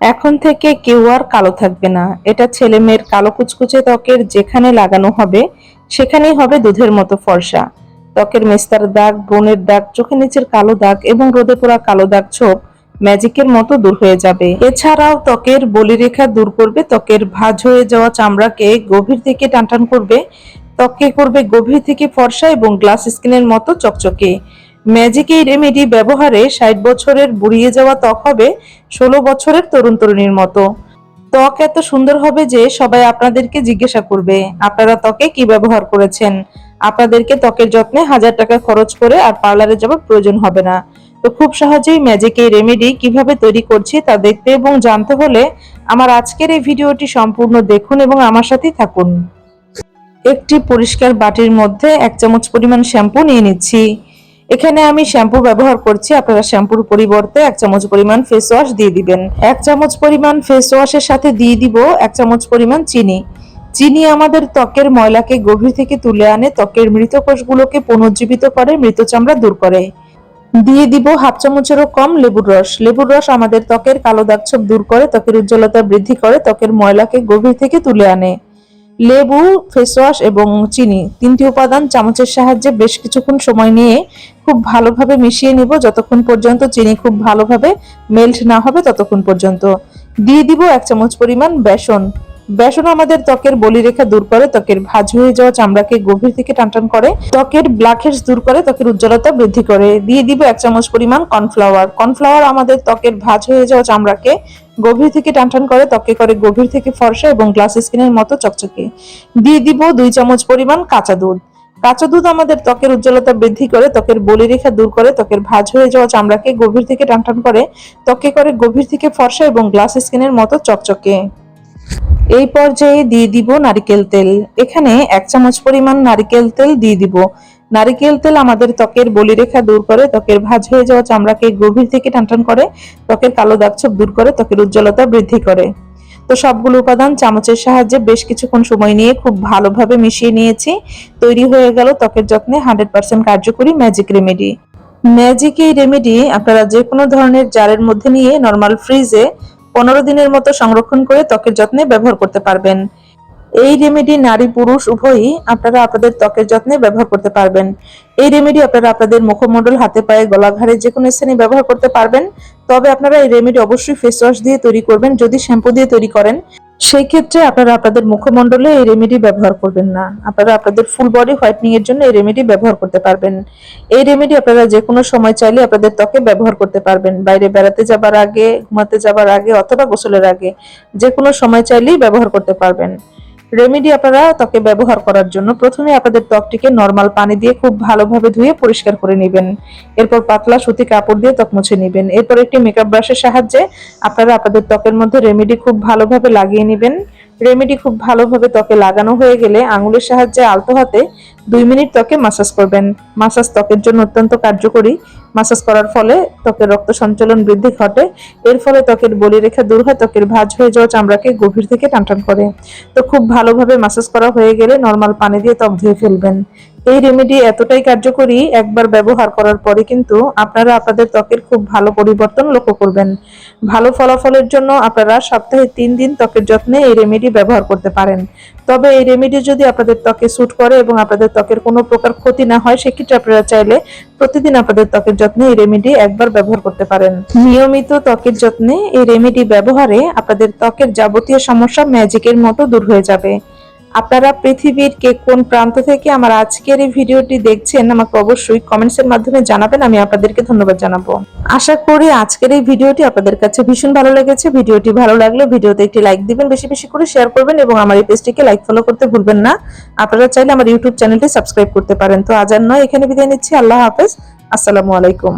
এখন থেকে কেউ আর কালো থাকবে না। এটা ছেলে মেয়ের কালো কুচকুচে ত্বকের যেখানে লাগানো হবে, সেখানেই হবে দুধের মতো ফর্সা। ত্বকের মেস্তার দাগ, ব্রণের দাগ, চোখের নিচের কালো দাগ এবং রোদে পোড়া কালো দাগ ছোপ ম্যাজিকের মতো দূর হয়ে যাবে। এছাড়াও ত্বকের বলিরেখা দূর করবে, ত্বকের ভাঁজ হয়ে যাওয়া চামড়াকে গভীর থেকে টানটান করবে। ত্বককে করবে গভীর থেকে ফর্সা এবং গ্লাস স্কিনের মতো চকচকে। ম্যাজিক এই রেমেডি ব্যবহারে ষাট বছরের বুড়িয়ে যাওয়া ত্বক হবে ষোলো বছরের তরুণ তরুণীর মতো। ত্বক এত সুন্দর হবে যে সবাই আপনাদেরকে জিজ্ঞাসা করবে, আপনারা ত্বকে কি ব্যবহার করেছেন? আপনাদেরকে ত্বকের যত্নে হাজার টাকা খরচ করে আর পার্লারে যাওয়ার প্রয়োজন হবে না। তো খুব সহজেই ম্যাজিক এই রেমেডি কীভাবে তৈরি করছি তা দেখতে এবং জানতে হলে আমার আজকের এই ভিডিওটি সম্পূর্ণ দেখুন এবং আমার সাথেই থাকুন। একটি পরিষ্কার বাটির মধ্যে এক চামচ পরিমাণ শ্যাম্পু নিয়ে নিচ্ছি। এখানে আমি শ্যাম্পু ব্যবহার করছি। আপনারা শ্যাম্পুর পরিবর্তে এক চামচ পরিমাণ ফেস ওয়াশ দিয়ে দিবেন। এক চামচ পরিমাণ ফেস ওয়াশের সাথে দিয়ে দিব এক চামচ পরিমাণ চিনি। চিনি আমাদের ত্বকের ময়লাকে গভীর থেকে তুলে আনে। ত্বকের মৃত কোষগুলোকে পুনর্জীবিত করে, মৃত চামড়া দূর করে। দিয়ে দিব হাফ চামচেরও কম লেবুর রস। লেবুর রস আমাদের ত্বকের কালো দাগ ছোপ দূর করে, ত্বকের উজ্জ্বলতা বৃদ্ধি করে, ত্বকের ময়লাকে গভীর থেকে তুলে আনে। লেবু ফেস ওয়াশ এবং চিনি, তিনটি উপাদান চামচের সাহায্যে বেশ কিছুক্ষণ সময় নিয়ে খুব ভালোভাবে মিশিয়ে নিব যতক্ষণ পর্যন্ত চিনি খুব ভালোভাবে মেল্ট না হবে ততক্ষণ পর্যন্ত। দিয়ে দিব এক চামচ পরিমাণ বেসন। বেসন আমাদের ত্বকের বলিরেখা দূর করে, ত্বকের ভাঁজ হয়ে যাওয়া চামড়াকে গভীর থেকে টানটান করে, ত্বকের ব্ল্যাকহেডস দূর করে, ত্বকের উজ্জ্বলতা বৃদ্ধি করে। দিয়ে দিব এক চামচ পরিমাণ কর্নফ্লাওয়ার। কর্নফ্লাওয়ার আমাদের ত্বকের ভাঁজ হয়ে যাওয়া চামড়াকে গভীর থেকে টানটান করে, ত্বকে করে গভীর থেকে ফর্সা এবং গ্লাস স্কিনের মতো চকচকে। দিয়ে দিব দুই চামচ পরিমাণ কাঁচা দুধ। কাঁচা দুধ আমাদের ত্বকের উজ্জ্বলতা বৃদ্ধি করে, ত্বকের বলিরেখা দূর করে, ত্বকের ভাঁজ হয়ে যাওয়া চামড়াকে গভীর থেকে টানটান করে, ত্বকে করে গভীর থেকে ফর্সা এবং গ্লাস স্কিনের মতো চকচকে। এই পর্যায়ে দিয়ে দিব নারিকেল তেল। এখানে এক চামচ পরিমাণ নারিকেল তেল দিয়ে দিব। নারিকেল তেল আমাদের ত্বকের বলিরেখা দূর করে, ত্বকের ভাঁজ হয়ে যাওয়া চামড়াকে গভীর থেকে টানটান করে, ত্বকের কালো দাগছোপ দূর করে, ত্বকের উজ্জ্বলতা বৃদ্ধি করে। তো সবগুলো উপাদান চামচের সাহায্যে বেশ কিছুক্ষণ সময় নিয়ে খুব ভালোভাবে মিশিয়ে নিয়েছি। তৈরি হয়ে গেল ত্বকের যত্নে হান্ড্রেড পার্সেন্ট কার্যকরী ম্যাজিক রেমেডি। ম্যাজিক এই রেমেডি আপনারা যে কোনো ধরনের জারের মধ্যে নিয়ে নর্মাল ফ্রিজে পনেরো দিনের মতো সংরক্ষণ করে ত্বকের যত্নে ব্যবহার করতে পারবেন। এই রেমেডি নারী পুরুষ উভয়ই আপনারা আপনাদের ত্বকের যত্নে ব্যবহার করতে পারবেন। এই রেমেডি আপনারা আপনাদের মুখমণ্ডল, হাতে পায়ে, গলা ঘাড়ে যে কোনো স্থানে ব্যবহার করতে পারবেন। তবে আপনারা এই রেমেডি অবশ্যই ফেস ওয়াশ দিয়ে তৈরি করবেন, যদি শ্যাম্পু দিয়ে তৈরি করেন। সেই ক্ষেত্রে আপনারা আপনাদের মুখমণ্ডলে এই রেমেডি ব্যবহার করবেন না। আপনারা আপনাদের ফুল বডি হোয়াইটনিং এর জন্য এই রেমেডি ব্যবহার করতে পারবেন। এই রেমেডি আপনারা যে কোনো সময় চাইলে আপনাদের ত্বকে ব্যবহার করতে পারবেন। বাইরে বেড়াতে যাবার আগে, ঘুমাতে যাবার আগে অথবা গোসলের আগে যে কোনো সময় চাইলেই ব্যবহার করতে পারবেন। রেমেডি আপনারা ত্বকে ব্যবহার করার জন্য প্রথমে আপনাদের ত্বকটিকে নর্মাল পানি দিয়ে খুব ভালোভাবে ধুয়ে পরিষ্কার করে নেবেন। এরপর পাতলা সুতি কাপড় দিয়ে ত্বক মুছে নেবেন। এরপর একটি মেকআপ ব্রাশের সাহায্যে আপনারা আপনাদের ত্বকের মধ্যে রেমেডি খুব ভালোভাবে লাগিয়ে নেবেন। রেমেডি খুব ভালোভাবে ত্বকে লাগানো হয়ে গেলে আঙুলের সাহায্যে আলতো হাতে দুই মিনিট ত্বকে মাসাজ করবেন। মাসাজ ত্বকের জন্য অত্যন্ত কার্যকরী। মাসাজ করার ফলে ত্বকের রক্ত সঞ্চালন বৃদ্ধি ঘটে। এর ফলে ত্বকের বলিরেখা দূর হয়, ত্বকের ভাঁজ হয়ে যাওয়া চামড়াকে গভীর থেকে টানটান করে। তো খুব ভালোভাবে মাসাজ করা হয়ে গেলে নর্মাল পানি দিয়ে ত্বক ধুয়ে ফেলবেন। এই রেমেডি এতটাই কার্যকরী একবার ব্যবহার করার পরে কিন্তু আপনারা আপনাদের ত্বকের খুব ভালো পরিবর্তন লক্ষ্য করবেন। ভালো ফলাফলের জন্য আপনারা সপ্তাহে তিন দিন ত্বকের যত্নে এই রেমেডি ব্যবহার করতে পারেন। তবে এই রেমেডি যদি আপনাদের ত্বকে স্যুট করে এবং আপনাদের ত্বকের কোনো প্রকার ক্ষতি না হয়, সেক্ষেত্রে আপনারা চাইলে প্রতিদিন আপনাদের ত্বকের যত্নে এই রেমেডি একবার ব্যবহার করতে পারেন। নিয়মিত ত্বকের যত্নে এই রেমেডি ব্যবহারে আপনাদের ত্বকের যাবতীয় সমস্যা ম্যাজিকের মতো দূর হয়ে যাবে। আপনারা পৃথিবীর কে কোন প্রান্ত থেকে আমার আজকের এই ভিডিওটি দেখছেন, আমাকে অবশ্যই কমেন্টসের মাধ্যমে জানাবেন, আমি আপনাদেরকে ধন্যবাদ জানাব। আশা করি আজকের এই ভিডিওটি আপনাদের কাছে ভীষণ ভালো লেগেছে। ভিডিওটি ভালো লাগলে ভিডিওতে একটি লাইক দিবেন, বেশি বেশি করে শেয়ার করবেন এবং আমার এই পেজটিকে লাইক ফলো করতে ভুলবেন না। আপনারা চাইলে আমার ইউটিউব চ্যানেলটি সাবস্ক্রাইব করতে পারেন। তো আজ আর নয়, এখানে বিদায় নিচ্ছি। আল্লাহ হাফেজ। আসসালামু আলাইকুম।